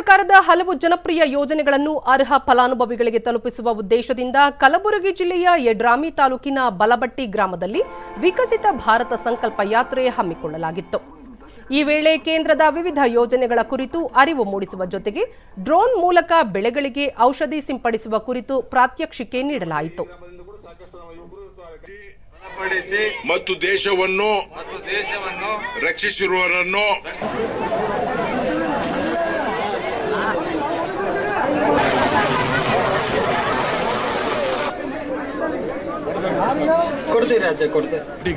ಸರ್ಕಾರದ ಹಲವು ಜನಪ್ರಿಯ ಯೋಜನೆಗಳನ್ನು ಅರ್ಹ ಫಲಾನುಭವಿಗಳಿಗೆ ತಲುಪಿಸುವ ಉದ್ದೇಶದಿಂದ ಕಲಬುರಗಿ ಜಿಲ್ಲೆಯ ಯಡ್ರಾಮಿ ತಾಲೂಕಿನ ಬಲಬಟ್ಟಿ ಗ್ರಾಮದಲ್ಲಿ ವಿಕಸಿತ ಭಾರತ ಸಂಕಲ್ಪ ಯಾತ್ರೆ ಹಮ್ಮಿಕೊಳ್ಳಲಾಗಿತ್ತು. ಈ ವೇಳೆ ಕೇಂದ್ರದ ವಿವಿಧ ಯೋಜನೆಗಳ ಕುರಿತು ಅರಿವು ಮೂಡಿಸುವ ಜೊತೆಗೆ ಡ್ರೋನ್ ಮೂಲಕ ಬೆಳೆಗಳಿಗೆ ಔಷಧಿ ಸಿಂಪಡಿಸುವ ಕುರಿತು ಪ್ರಾತ್ಯಕ್ಷಿಕೆ ನೀಡಲಾಯಿತು. ಮತ್ತು ದೇಶವನ್ನು ಮತ್ತು ದೇಶವನ್ನು ರಕ್ಷಿಸಿರುವವರನ್ನು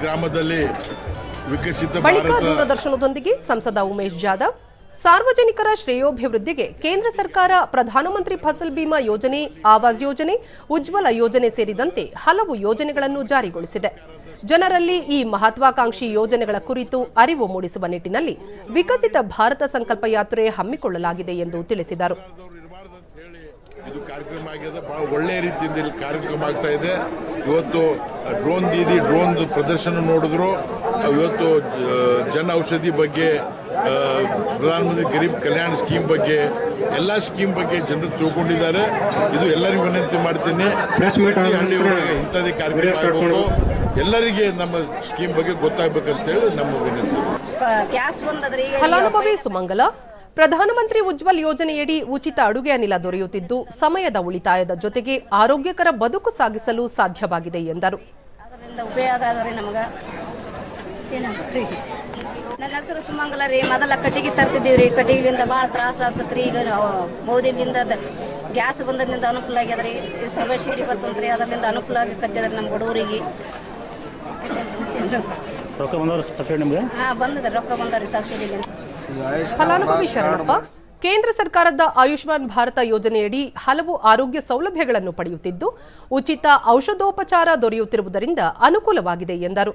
ಗ್ರಾಮದಲ್ಲಿ ವಿಕಸಿತ ಬಳಿಕ ದೂರದರ್ಶನದೊಂದಿಗೆ ಸಂಸದ ಉಮೇಶ್ ಜಾಧವ್ ಸಾರ್ವಜನಿಕರ ಶ್ರೇಯೋಭಿವೃದ್ಧಿಗೆ ಕೇಂದ್ರ ಸರ್ಕಾರ ಪ್ರಧಾನಮಂತ್ರಿ ಫಸಲ್ ಬಿಮಾ ಯೋಜನೆ ಆವಾಸ್ ಯೋಜನೆ ಉಜ್ವಲ ಯೋಜನೆ ಸೇರಿದಂತೆ ಹಲವು ಯೋಜನೆಗಳನ್ನು ಜಾರಿಗೊಳಿಸಿದೆ. ಜನರಲ್ಲಿ ಈ ಮಹತ್ವಾಕಾಂಕ್ಷಿ ಯೋಜನೆಗಳ ಕುರಿತು ಅರಿವು ಮೂಡಿಸುವ ನಿಟ್ಟಿನಲ್ಲಿ ವಿಕಸಿತ ಭಾರತ ಸಂಕಲ್ಪ ಯಾತ್ರೆ ಹಮ್ಮಿಕೊಳ್ಳಲಾಗಿದೆ ಎಂದು ತಿಳಿಸಿದರು. ಇದು ಕಾರ್ಯಕ್ರಮ ಆಗಿದೆ. ಬಹಳ ಒಳ್ಳೆಯ ರೀತಿಯಿಂದ ಇಲ್ಲಿ ಕಾರ್ಯಕ್ರಮ ಆಗ್ತಾ ಇದೆ. ಇವತ್ತು ಡ್ರೋನ್ ದೀದಿ ಡ್ರೋನ್ ಪ್ರದರ್ಶನ ನೋಡಿದ್ರು. ಇವತ್ತು ಜನ ಔಷಧಿ ಬಗ್ಗೆ ಪ್ರಧಾನಮಂತ್ರಿ ಗರೀಬ್ ಕಲ್ಯಾಣ ಸ್ಕೀಮ್ ಬಗ್ಗೆ ಎಲ್ಲ ಸ್ಕೀಮ್ ಬಗ್ಗೆ ಜನರು ತಿಳ್ಕೊಂಡಿದ್ದಾರೆ. ಇದು ಎಲ್ಲರಿಗೂ ವಿನಂತಿ ಮಾಡ್ತೀನಿ. ಇಂಥದ್ದೇ ಕಾರ್ಯಕ್ರಮ. ಎಲ್ಲರಿಗೆ ನಮ್ಮ ಸ್ಕೀಮ್ ಬಗ್ಗೆ ಗೊತ್ತಾಗಬೇಕಂತೇಳಿ ನಮ್ಮ ವಿನಂತಿ. ಗ್ಯಾಸ್ ಬಂದದ್ರಿ ಈಗ ಫಲಾನುಭವಿ ಸುಮಂಗಲ. ಪ್ರಧಾನಮಂತ್ರಿ ಉಜ್ವಲ್ ಯೋಜನೆಯಡಿ ಉಚಿತ ಅಡುಗೆ ಅನಿಲ ದೊರೆಯುತ್ತಿದ್ದು ಸಮಯದ ಉಳಿತಾಯದ ಜೊತೆಗೆ ಆರೋಗ್ಯಕರ ಬದುಕು ಸಾಗಿಸಲು ಸಾಧ್ಯವಾಗಿದೆ ಎಂದರು. ಅದರಿಂದ ಉಪಯೋಗ ನಮಗೆ ನನ್ನ ಹೆಸರು ಸುಮಂಗಲ ರೀ. ಮೊದಲ ಕಟ್ಟಿಗೆ ತರ್ತಿದ್ದೀವಿ ರೀ. ಕಟ್ಟಿಗೆಲಿಂದ ಭಾಳ ತ್ರಾಸ ಆಗ್ತೈತೆ ರೀ ಈಗ ಮೋದಿಲಿಂದ ಗ್ಯಾಸ್ ಬಂದದಿಂದ ಅನುಕೂಲ ಆಗ್ಯದ ರೀ ಶಿಡಿ ಬರ್ತಂತ್ರಿ ಅದರಿಂದ ಅನುಕೂಲ ಆಗಕತ್ತದ ನಮ್ಮ ಬಡವರಿಗೆ. ರೊಕ್ಕ ಬಂದವ್ರಿ ಸಬ್ಸಿಡಿ ನಿಮಗೆ? ಹಾಂ ಬಂದದ ರೊಕ್ಕ ಬಂದವ್ರಿ ಸಬ್ಸಿಡಿಲಿಂದ ಫಲಾನುಭವಿ ಶರಣಪ್ಪ. ಕೇಂದ್ರ ಸರ್ಕಾರದ ಆಯುಷ್ಮಾನ್ ಭಾರತ ಯೋಜನೆಯಡಿ ಹಲವು ಆರೋಗ್ಯ ಸೌಲಭ್ಯಗಳನ್ನು ಪಡೆಯುತ್ತಿದ್ದು ಉಚಿತ ಔಷಧೋಪಚಾರ ದೊರೆಯುತ್ತಿರುವುದರಿಂದ ಅನುಕೂಲವಾಗಿದೆ ಎಂದರು.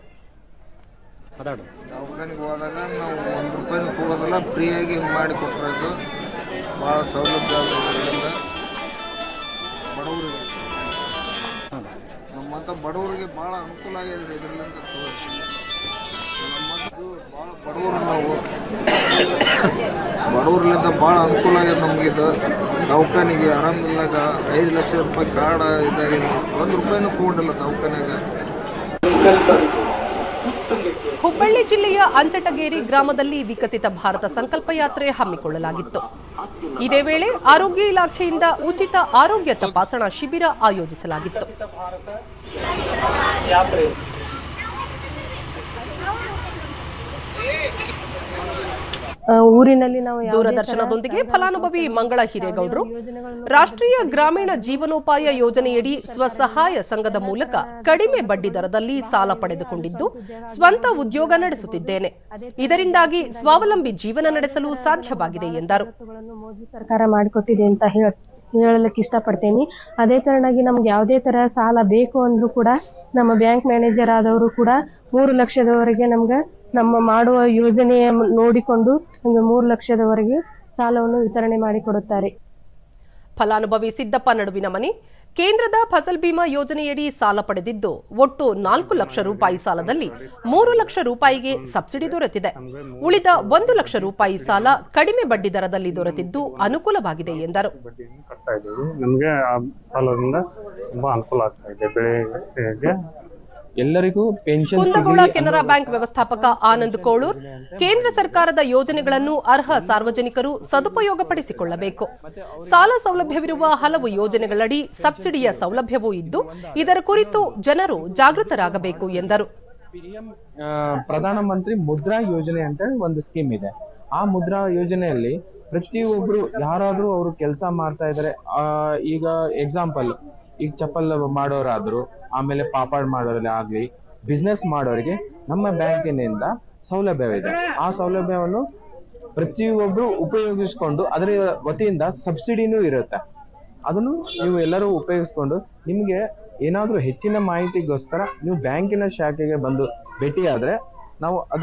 ಬಡವರಿಗೆ. ಬಹಳ ಅನುಕೂಲ ಆಗಿದೆ ಭಾಳ ಬಡವರು ನಾವು. ಭಾಳ ಅನುಕೂಲ ಆಗಿದೆ ನಮಗಿದು ದವಾಖಾನಿಗೆ ಆರಾಮಿಲ್ಲಾಗ ಐದು ಲಕ್ಷ ರೂಪಾಯಿ ಕಾರ್ಡ್ ಇದಾಗಿದೆ. ಒಂದು ರೂಪಾಯಿನೂ ಕೊಡಿಲ್ಲ ದವಾಖಾನ್ಯಾಗ. ಹುಬ್ಬಳ್ಳಿ ಜಿಲ್ಲೆಯ ಅಂಚಟಗೇರಿ ಗ್ರಾಮದಲ್ಲಿ ವಿಕಸಿತ ಭಾರತ ಸಂಕಲ್ಪ ಯಾತ್ರೆ ಹಮ್ಮಿಕೊಳ್ಳಲಾಗಿತ್ತು. ಇದೇ ವೇಳೆ ಆರೋಗ್ಯ ಇಲಾಖೆಯಿಂದ ಉಚಿತ ಆರೋಗ್ಯ ತಪಾಸಣಾ ಶಿಬಿರ ಆಯೋಜಿಸಲಾಗಿತ್ತು. ಊರಿನಲ್ಲಿ ನಾವು ದೂರದರ್ಶನದೊಂದಿಗೆ ಫಲಾನುಭವಿ ಮಂಗಳ ಹಿರೇಗೌಡರು. ರಾಷ್ಟ್ರೀಯ ಗ್ರಾಮೀಣ ಜೀವನೋಪಾಯ ಯೋಜನೆಯಡಿ ಸ್ವಸಹಾಯ ಸಂಘದ ಮೂಲಕ ಕಡಿಮೆ ಬಡ್ಡಿ ದರದಲ್ಲಿ ಸಾಲ ಪಡೆದುಕೊಂಡಿದ್ದು ಸ್ವಂತ ಉದ್ಯೋಗ ನಡೆಸುತ್ತಿದ್ದೇನೆ. ಇದರಿಂದಾಗಿ ಸ್ವಾವಲಂಬಿ ಜೀವನ ನಡೆಸಲು ಸಾಧ್ಯವಾಗಿದೆ ಎಂದರು. ಮೋದಿ ಸರ್ಕಾರ ಮಾಡಿಕೊಟ್ಟಿದೆ ಅಂತ ಹೇಳ ಹೇಳಲಿಕ್ಕೆ ಇಷ್ಟಪಡ್ತೇನೆ. ಅದೇ ತರನಾಗಿ ನಮ್ಗೆ ಯಾವುದೇ ತರ ಸಾಲ ಬೇಕು ಅಂದ್ರೂ ಕೂಡ ನಮ್ಮ ಬ್ಯಾಂಕ್ ಮ್ಯಾನೇಜರ್ ಆದವರು ಕೂಡ ಮೂರು ಲಕ್ಷದವರೆಗೆ ನಮ್ಗೆ ನಮ್ಮ ಮಾಡುವ ಯೋಜನೆಯ ನೋಡಿಕೊಂಡು ಒಂದು ಮೂರು ಲಕ್ಷದವರೆಗೆ ಸಾಲವನ್ನು ವಿತರಣೆ ಮಾಡಿಕೊಡುತ್ತಾರೆ. ಫಲಾನುಭವಿ ಸಿದ್ದಪ್ಪ ನಡುವಿನ ಮನೆ ಕೇಂದ್ರದ ಫಸಲ್ ಬಿಮಾ ಯೋಜನೆಯಡಿ ಸಾಲ ಪಡೆದಿದ್ದು ಒಟ್ಟು ನಾಲ್ಕು ಲಕ್ಷ ರೂಪಾಯಿ ಸಾಲದಲ್ಲಿ ಮೂರು ಲಕ್ಷ ರೂಪಾಯಿಗೆ ಸಬ್ಸಿಡಿ ದೊರೆತಿದೆ. ಉಳಿದ ಒಂದು ಲಕ್ಷ ರೂಪಾಯಿ ಸಾಲ ಕಡಿಮೆ ಬಡ್ಡಿ ದರದಲ್ಲಿ ದೊರೆತಿದ್ದು ಅನುಕೂಲವಾಗಿದೆ ಎಂದರು. ಬಡ್ಡಿಯನ್ನು ಕಟ್ತಾ ಇದ್ದೀವಿ. ನಮಗೆ ಆ ಸಾಲದಿಂದ ತುಂಬಾ ಅನುಕೂಲ ಆಗ್ತಾ ಇದೆ. ಬೆಳೆಗೆ ಎಲ್ಲರಿಗೂ ಪೆನ್ಷನ್ ಕುಂದಗೋಳ ಕೆನರಾ ಬ್ಯಾಂಕ್ ವ್ಯವಸ್ಥಾಪಕ ಆನಂದ್ ಕೋಳೂರ್ ಕೇಂದ್ರ ಸರ್ಕಾರದ ಯೋಜನೆಗಳನ್ನು ಅರ್ಹ ಸಾರ್ವಜನಿಕರು ಸದುಪಯೋಗಪಡಿಸಿಕೊಳ್ಳಬೇಕು. ಸಾಲ ಸೌಲಭ್ಯವಿರುವ ಹಲವು ಯೋಜನೆಗಳಡಿ ಸಬ್ಸಿಡಿಯ ಸೌಲಭ್ಯವೂ ಇದ್ದು ಇದರ ಕುರಿತು ಜನರು ಜಾಗೃತರಾಗಬೇಕು ಎಂದರು. ಪ್ರಧಾನ ಮಂತ್ರಿ ಮುದ್ರಾ ಯೋಜನೆ ಅಂತ ಒಂದು ಸ್ಕೀಮ್ ಇದೆ. ಆ ಮುದ್ರಾ ಯೋಜನೆಯಲ್ಲಿ ಪ್ರತಿಯೊಬ್ರು ಯಾರಾದ್ರೂ ಅವರು ಕೆಲಸ ಮಾಡ್ತಾ ಇದ್ದಾರೆ. ಈಗ ಎಕ್ಸಾಂಪಲ್ ಈಗ ಚಪ್ಪಲ್ ಮಾಡೋರಾದ್ರು, ಆಮೇಲೆ ಪಾಪಾಡ್ ಮಾಡೋರಲ್ಲಿ ಆಗ್ಲಿ ಬಿಸ್ನೆಸ್ ಮಾಡೋರಿಗೆ ನಮ್ಮ ಬ್ಯಾಂಕಿನಿಂದ ಸೌಲಭ್ಯವಿದೆ. ಆ ಸೌಲಭ್ಯವನ್ನು ಪ್ರತಿಯೊಬ್ರು ಉಪಯೋಗಿಸ್ಕೊಂಡು ಅದರ ವತಿಯಿಂದ ಸಬ್ಸಿಡಿನೂ ಇರುತ್ತೆ. ಅದನ್ನು ನೀವು ಎಲ್ಲರೂ ಉಪಯೋಗಿಸ್ಕೊಂಡು ನಿಮಗೆ ಏನಾದರೂ ಹೆಚ್ಚಿನ ಮಾಹಿತಿಗೋಸ್ಕರ ನೀವು ಬ್ಯಾಂಕಿನ ಶಾಖೆಗೆ ಬಂದು ಭೇಟಿಯಾದರೆ ನಾವು